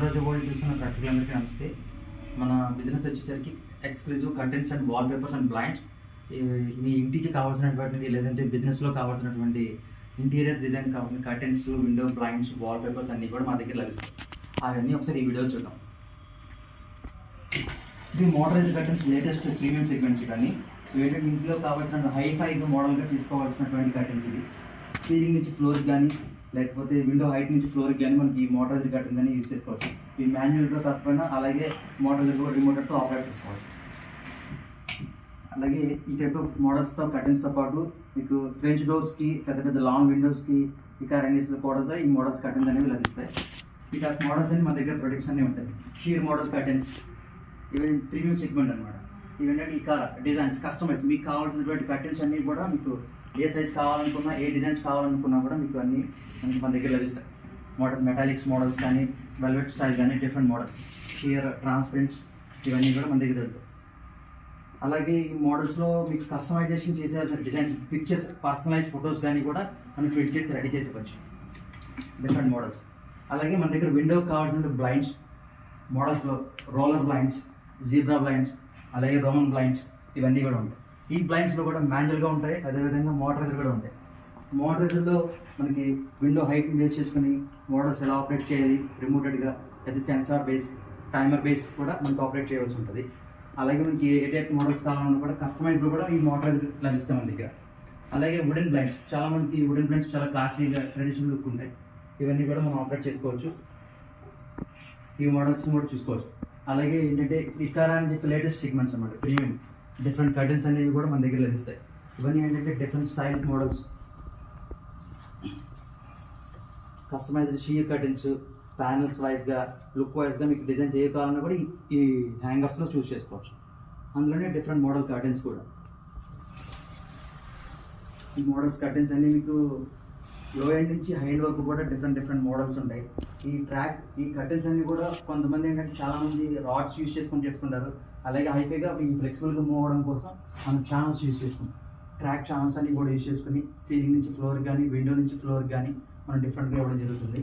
రోజు వరల్డ్ చూస్తున్న ప్రేక్షకులందరికీ నమస్తే. మన బిజినెస్ వచ్చేసరికి exclusive contents and wall papers and blinds మీ ఇంటికి కావాల్సినటువంటి లేదంటే బిజినెస్లో కావాల్సినటువంటి ఇంటీరియర్స్ డిజైన్ కావాల్సిన curtains window blinds wall papers అన్నీ కూడా మా దగ్గర లభిస్తాయి. అవన్నీ ఒకసారి ఈ వీడియో చూద్దాం. ఇది motorize curtains latest premium segments కానీ ఏంటంటే ఇంట్లో కావాల్సిన హై ఫైవ్ మోడల్గా తీసుకోవాల్సినటువంటి కర్టెన్స్ ఇది. సీలింగ్ నుంచి ఫ్లోర్ కానీ లేకపోతే విండో హైట్ నుంచి ఫ్లోర్కి కానీ మనకి ఈ మోటార్ కర్టెన్ కానీ యూజ్ చేసుకోవచ్చు. ఈ మాన్యువల్తో తప్పకుండా అలాగే మోడరైజ్ కూడా రిమోటర్తో ఆపరేట్ చేసుకోవచ్చు. అలాగే ఈ టైప్ ఆఫ్ మోడల్స్తో కర్టెన్స్తో పాటు మీకు ఫ్రెంచ్ డోర్స్కి పెద్ద పెద్ద లాంగ్ విండోస్కి ఇంకా రెండింటిలో కూడా ఈ మోడల్స్ కర్టెన్స్ అనేవి లభిస్తాయి. ఇక మోడల్స్ అన్ని మా దగ్గర ప్రొడక్ట్స్ అన్నీ ఉంటాయి. షీర్ మోడల్ కర్టెన్స్ ఇవి ప్రీమియం సెగ్మెంట్ అనమాట ఇవేంటంటే ఈ కార్ డిజైన్స్ కస్టమైజ్ మీకు కావాల్సినటువంటి కర్టెన్స్ అన్నీ కూడా మీకు ఏ సైజ్ కావాలనుకున్నా ఏ డిజైన్స్ కావాలనుకున్నా కూడా మీకు అన్నీ మనకి మన దగ్గర లభిస్తాయి. మోడల్ మెటాలిక్స్ మోడల్స్ కానీ వెల్వెట్ స్టైల్ కానీ డిఫరెంట్ మోడల్స్ షియర్ ట్రాన్స్పరెంట్స్ ఇవన్నీ కూడా మన దగ్గర దొరుకుతాయి. అలాగే ఈ మోడల్స్లో మీకు కస్టమైజేషన్ చేసే డిజైన్ పిక్చర్స్ పర్సనలైజ్ ఫొటోస్ కానీ కూడా మనం ప్రింట్ చేసి రెడీ చేసేవచ్చు డిఫరెంట్ మోడల్స్ అలాగే మన దగ్గర విండో కావాల్సిన బ్లైండ్స్ మోడల్స్లో రోలర్ బ్లైండ్స్ జీబ్రా బ్లైండ్స్ అలాగే రోమన్ బ్లైండ్స్ ఇవన్నీ కూడా ఉంటాయి. ఈ బ్లైండ్స్లో కూడా మాన్యువల్గా ఉంటాయి అదేవిధంగా మోటరైజర్ కూడా ఉంటాయి. మోటరైజర్లో మనకి విండో హైట్ బేస్ చేసుకుని మోడల్స్ ఎలా ఆపరేట్ చేయాలి రిమోటెడ్గా అయితే సెన్సార్ బేస్ టైమర్ బేస్ కూడా మనకి ఆపరేట్ చేయవలసి ఉంటుంది. అలాగే మనకి ఏ టైప్ మోడల్స్ కావాలన్నా కూడా కస్టమైజ్లో కూడా ఈ మోటరైజర్ లభిస్తాయి మన దగ్గర. అలాగే వుడెన్ బ్లైండ్స్ చాలా మందికి వుడెన్ బ్లైండ్స్ చాలా క్లాసీగా ట్రెడిషనల్ లుక్ ఉంటాయి. ఇవన్నీ కూడా మనం ఆపరేట్ చేసుకోవచ్చు. ఈ మోడల్స్ని కూడా చూసుకోవచ్చు. అలాగే ఏంటంటే ఇటారా అని చెప్పి లేటెస్ట్ సెగ్మెంట్స్ అన్నమాట ప్రీమియం డిఫరెంట్ కర్టన్స్ అనేవి కూడా మన దగ్గర లభిస్తాయి. ఇవన్నీ ఏంటంటే different style models customized sheer curtains panels వైజ్గా లుక్ వైజ్గా మీకు డిజైన్స్ ఏ కావాలన్నా కూడా ఈ- హ్యాంగర్స్లో చూస్ చేసుకోవచ్చు. అందులోనే డిఫరెంట్ మోడల్ కర్టెన్స్ కూడా. ఈ మోడల్స్ కర్టెన్స్ అన్నీ మీకు లో ఎండ్ నుంచి హై ఎండ్ వరకు కూడా డిఫరెంట్ డిఫరెంట్ మోడల్స్ ఉంటాయి. ఈ ట్రాక్ ఈ కర్టన్స్ అన్ని కూడా కొంతమంది ఏంటంటే చాలా మంది రాడ్స్ యూస్ చేసుకొని చేసుకుంటారు. అలాగే హైఫైగా ఈ ఫ్లెక్సిబుల్గా మూవ్ అవ్వడం కోసం మనం ఛానల్స్ యూస్ చేసుకుంటాం. ట్రాక్ ఛానల్స్ అన్ని కూడా యూస్ చేసుకుని సీలింగ్ నుంచి ఫ్లోర్ కానీ విండో నుంచి ఫ్లోర్ కానీ మనం డిఫరెంట్గా ఇవ్వడం జరుగుతుంది.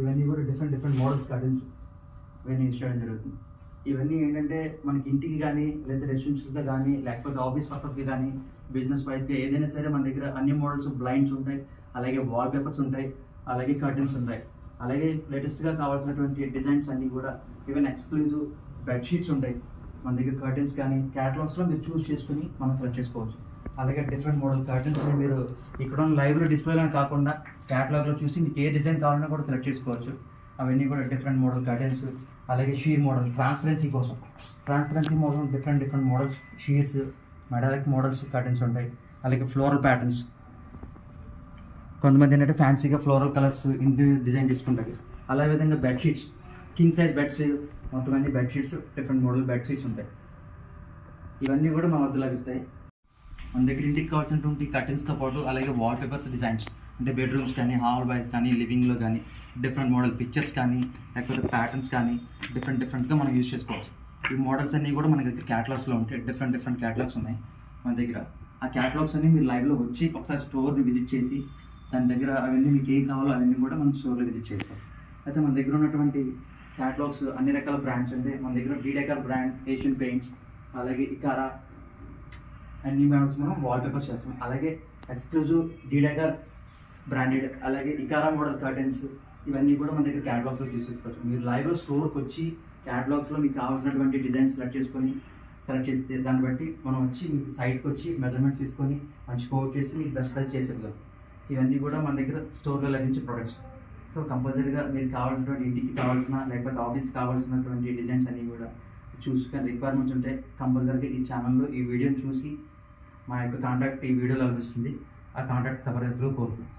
ఇవన్నీ కూడా డిఫరెంట్ డిఫరెంట్ మోడల్స్ కర్టన్స్ ఇవన్నీ యూస్ చేయడం జరుగుతుంది. ఇవన్నీ ఏంటంటే మనకి ఇంటికి కానీ లేదా రెసిడెన్షియల్గా కానీ లేకపోతే ఆఫీస్ పర్పస్కి కానీ బిజినెస్ వైజ్గా ఏదైనా సరే మన దగ్గర అన్ని మోడల్స్ బ్లైండ్స్ ఉంటాయి. అలాగే వాల్ పేపర్స్ ఉంటాయి అలాగే కర్టన్స్ ఉంటాయి. అలాగే లేటెస్ట్గా కావాల్సినటువంటి డిజైన్స్ అన్నీ కూడా ఈవెన్ ఎక్స్క్లూజివ్ బెడ్షీట్స్ ఉంటాయి. మన దగ్గర కర్టెన్స్ కానీ క్యాటలాగ్స్లో మీరు చూస్ చేసుకుని మనం సెలెక్ట్ చేసుకోవచ్చు. అలాగే డిఫరెంట్ మోడల్ కర్టెన్స్ మీరు ఇక్కడ లైవ్లో డిస్ప్లేలో కాకుండా క్యాటలాగ్లో చూసి మీకు ఏ డిజైన్ కావాలన్నా కూడా సెలెక్ట్ చేసుకోవచ్చు. అవన్నీ కూడా డిఫరెంట్ మోడల్ కర్టెన్స్ అలాగే షీర్ మోడల్ ట్రాన్స్పరెన్సీ కోసం. Transparency model different different models sheers metallic models curtains ఉంటాయి. అలాగే ఫ్లోరల్ ప్యాటర్న్స్ కొంతమంది ఏంటంటే ఫ్యాన్సీగా ఫ్లోరల్ కలర్స్ ఇంటి డిజైన్ చేసుకుంటారు. అలా విధంగా బెడ్షీట్స్ కింగ్ సైజ్ బెడ్స్ మొత్తం అన్ని బెడ్షీట్స్ డిఫరెంట్ మోడల్ బెడ్షీట్స్ ఉంటాయి. ఇవన్నీ కూడా మా వద్ద లభిస్తాయి. మన దగ్గర ఇంటికి కావాల్సినటువంటి కర్టన్స్తో పాటు అలాగే వాల్ పేపర్స్ డిజైన్స్ అంటే బెడ్రూమ్స్ కానీ హాల్ బాయ్స్ కానీ లివింగ్లో కానీ డిఫరెంట్ మోడల్ పిక్చర్స్ కానీ లేకపోతే ప్యాటర్న్స్ కానీ డిఫరెంట్ డిఫరెంట్గా మనం యూజ్ చేసుకోవచ్చు. ఈ మోడల్స్ అన్నీ కూడా మన దగ్గర క్యాటలాగ్స్లో ఉంటాయి. డిఫరెంట్ డిఫరెంట్ క్యాటలాగ్స్ ఉన్నాయి మన దగ్గర. ఆ క్యాటలాగ్స్ అన్ని మీరు లైవ్లో వచ్చి ఒకసారి స్టోర్ని విజిట్ చేసి దాని దగ్గర అవన్నీ మీకు ఏం కావాలో అవన్నీ కూడా మనం స్టోర్లో విజిట్ చేస్తాం. అయితే మన దగ్గర ఉన్నటువంటి క్యాటలాగ్స్ అన్ని రకాల బ్రాండ్స్ అంటే మన దగ్గర డీడెకర్ బ్రాండ్ ఏషియన్ పెయింట్స్ అలాగే ఇకారా అన్ని బ్రాండ్స్ మనం వాల్ పేపర్స్ చేస్తాం. అలాగే ఎక్స్క్లూజివ్ డీడెకర్ బ్రాండెడ్ అలాగే ఇకారా మోడల్ కర్టెన్స్ ఇవన్నీ కూడా మన దగ్గర క్యాటలాగ్స్లో తీసుకోవచ్చు మీరు లైవ్లో స్టోర్కి వచ్చి క్యాటలాగ్స్లో మీకు కావాల్సినటువంటి డిజైన్స్ సెలెక్ట్ చేసుకొని సెలెక్ట్ చేస్తే దాన్ని బట్టి మనం వచ్చి మీకు సైట్కి వచ్చి మెజర్మెంట్స్ తీసుకొని మంచి కోట్ చేసి మీకు బెస్ట్ ప్రైస్ చేసేద్దాం ఇవన్నీ కూడా మన దగ్గర స్టోర్లో లభించే ప్రొడక్ట్స్ సో కంపల్సరీగా మీరు కావాల్సినటువంటి ఇంటికి కావాల్సిన లేకపోతే ఆఫీస్కి కావాల్సినటువంటి డిజైన్స్ అన్నీ కూడా చూసుకొని రిక్వైర్మెంట్స్ ఉంటే కంపల్సరీగా ఈ ఛానల్లో ఈ వీడియోని చూసి మా యొక్క కాంటాక్ట్ ఈ వీడియోలో లభిస్తుంది. ఆ కాంటాక్ట్ సపరేట్గా కోరుతున్నాం